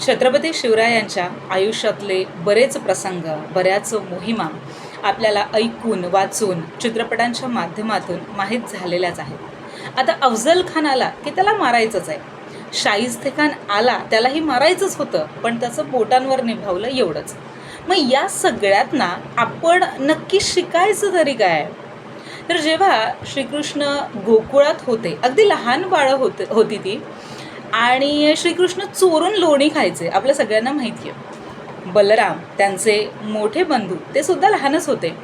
छत्रपती शिवरायांच्या आयुष्यातले बरेच प्रसंग बऱ्याच मोहिमा आपल्याला ऐकून वाचून चित्रपटांच्या माध्यमातून माहीत झालेल्याच आहेत. आता अफजल खान आला की त्याला मारायचंच आहे. शाहिस्ते खान आला त्यालाही मारायचंच होतं पण त्याचं बोटांवर निभावलं एवढंच. मग या सगळ्यात ना आपण नक्की शिकायचं तरी काय? तर जेव्हा श्रीकृष्ण गोकुळात होते अगदी लहान बाळं होते होती ती आणि श्रीकृष्ण चोरून लोणी खायचे आपल्या सगळ्यांना माहिती आहे बलराम त्यांचे मोठे बंधू ते सुद्धा लहानच होते.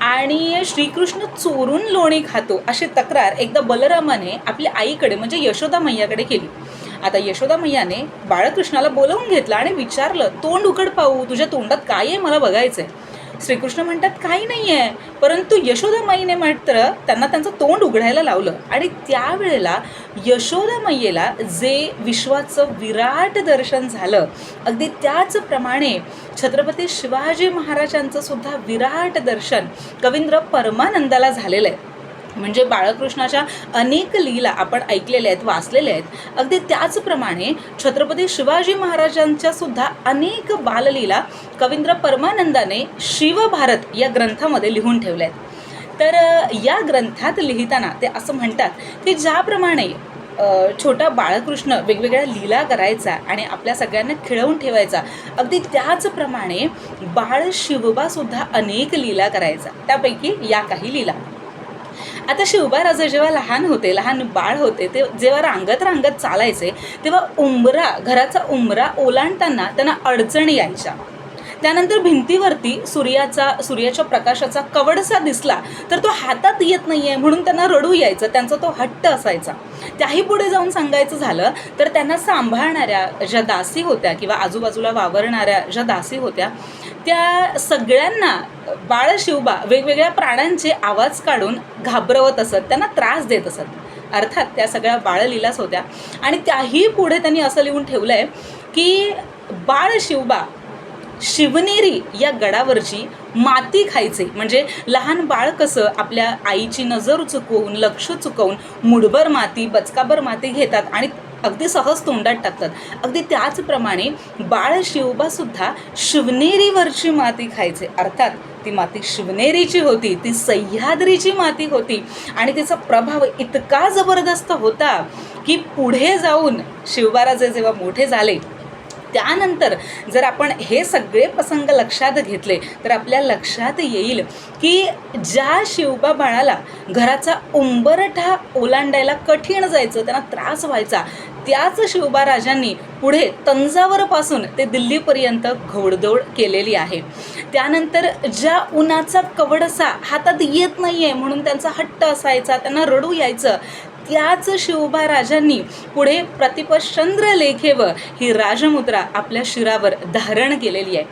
आणि श्रीकृष्ण चोरून लोणी खातो अशी तक्रार एकदा बलरामाने आपल्या आईकडे म्हणजे यशोदा मैयाकडे केली. आता यशोदा मैयाने बाळकृष्णाला बोलवून घेतलं आणि विचारलं तोंड उघड पाहू तुझ्या तोंडात काय आहे? मला बघायचं आहे श्रीकृष्ण म्हणतात काही नाही आहे परंतु यशोदामाईने मात्र त्यांना त्यांचं तोंड उघडायला लावलं. आणि त्यावेळेला यशोदामाईला जे विश्वाचं विराट दर्शन झालं अगदी त्याचप्रमाणे छत्रपती शिवाजी महाराजांचं सुद्धा विराट दर्शन कवींद्र परमानंदाला झालेलं आहे. म्हणजे बाळकृष्णाच्या अनेक लीला आपण ऐकलेल्या आहेत वाचलेल्या आहेत. अगदी त्याचप्रमाणे छत्रपती शिवाजी महाराजांच्या सुद्धा अनेक बाललीला कवींद्र परमानंदाने शिवभारत या ग्रंथामध्ये लिहून ठेवल्या आहेत. तर या ग्रंथात लिहिताना ते असं म्हणतात की ज्याप्रमाणे छोटा बाळकृष्ण वेगवेगळ्या लीला करायचा आणि आपल्या सगळ्यांना खिळवून ठेवायचा अगदी त्याचप्रमाणे बाळ शिवबा सुद्धा अनेक लीला करायचा. त्यापैकी या काही लीला. आता शिवबाराजे जेव्हा लहान होते लहान बाळ होते ते जेव्हा रांगत रांगत चालायचे तेव्हा उंबरा घराचा उंबरा ओलांडताना त्यांना अडचणी यायच्या. त्यानंतर भिंतीवरती सूर्याचा सूर्याच्या प्रकाशाचा कवडसा दिसला तर तो हातात येत नाही आहे म्हणून त्यांना रडू यायचं त्यांचा तो हट्ट असायचा. त्याही पुढे जाऊन सांगायचं झालं तर त्यांना सांभाळणाऱ्या ज्या दासी होत्या किंवा आजूबाजूला वावरणाऱ्या ज्या दासी होत्या त्या सगळ्यांना बाळ शिवबा वेगवेगळ्या प्राण्यांचे आवाज काढून घाबरवत असत त्यांना त्रास देत असत. अर्थात त्या सगळ्या बाळलीलाच होत्या. आणि त्याही पुढे त्यांनी असं लिहून ठेवलं आहे की बाळ शिवबा शिवनेरी या गडावरची माती खायचे. म्हणजे लहान बाळ कसं आपल्या आईची नजर चुकवून लक्ष चुकवून मुठभर माती बचकाभर माती घेतात आणि अगदी सहज तोंडात टाकतात. अगदी त्याचप्रमाणे बाळ शिवबा सुद्धा शिवनेरीवरची माती खायचे. अर्थात ती माती शिवनेरीची होती ती सह्याद्रीची माती होती आणि तिचा प्रभाव इतका जबरदस्त होता की पुढे जाऊन शिवबाराजे जेव्हा मोठे झाले त्यानंतर जर आपण हे सगळे प्रसंग लक्षात घेतले तर आपल्या लक्षात येईल की ज्या शिवबा बाळाला घराचा उंबरठा ओलांडायला कठीण जायचं त्यांना त्रास व्हायचा त्याच शिवबा राजांनी पुढे तंजावरपासून ते दिल्लीपर्यंत घोडदौड केलेली आहे. त्यानंतर ज्या उन्हाचा कवडसा हातात येत नाही आहे म्हणून त्यांचा हट्ट असायचा त्यांना रडू यायचं त्याच शिवबा राजांनी पुढे प्रतिपचंद्र लेखेव ही राजमुद्रा आपल्या शिरावर धारण केलेली आहे.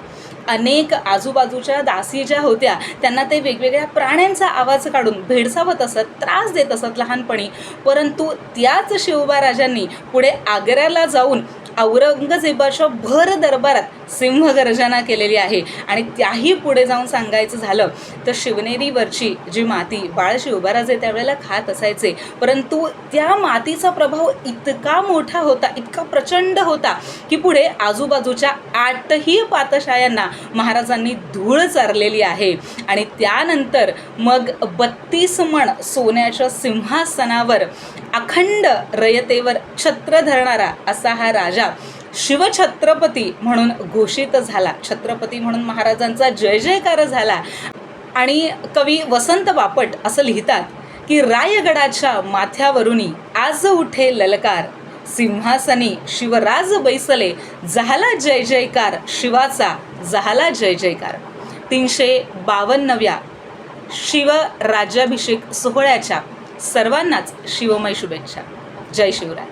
अनेक आजूबाजूच्या दासी ज्या होत्या त्यांना ते वेगवेगळ्या प्राण्यांचा आवाज काढून भेडसावत असत त्रास देत असत लहानपणी. परंतु त्याच शिवबा राजांनी पुढे आग्र्याला जाऊन औरंगजेबाच्या भर दरबारात सिंहगर्जना केलेली आहे. आणि त्याही पुढे जाऊन सांगायचं झालं तर शिवनेरीवरची जी माती बाळ शिवबाराजे त्यावेळेला खात असायचे. परंतु त्या मातीचा प्रभाव इतका मोठा होता इतका प्रचंड होता की पुढे आजूबाजूच्या आठही पातशायांना महाराजांनी धूळ चारलेली आहे. आणि त्यानंतर मग बत्तीस मण सोन्याच्या सिंहासनावर अखंड रयतेवर छत्र धरणारा असा हा राजा शिवछत्रपती म्हणून घोषित झाला. छत्रपती म्हणून महाराजांचा जय जयकार झाला. आणि कवी वसंत बापट असं लिहितात की रायगडाच्या माथ्यावरुनी आज उठे ललकार. सिंहासनी शिवराज बैसले झाला जय जयकार. शिवाचा झाला जय जयकार. तीनशे बावन्नव्या शिवराज्याभिषेक सोहळ्याच्या सर्वांनाच शिवमय शुभेच्छा. जय शिवराय.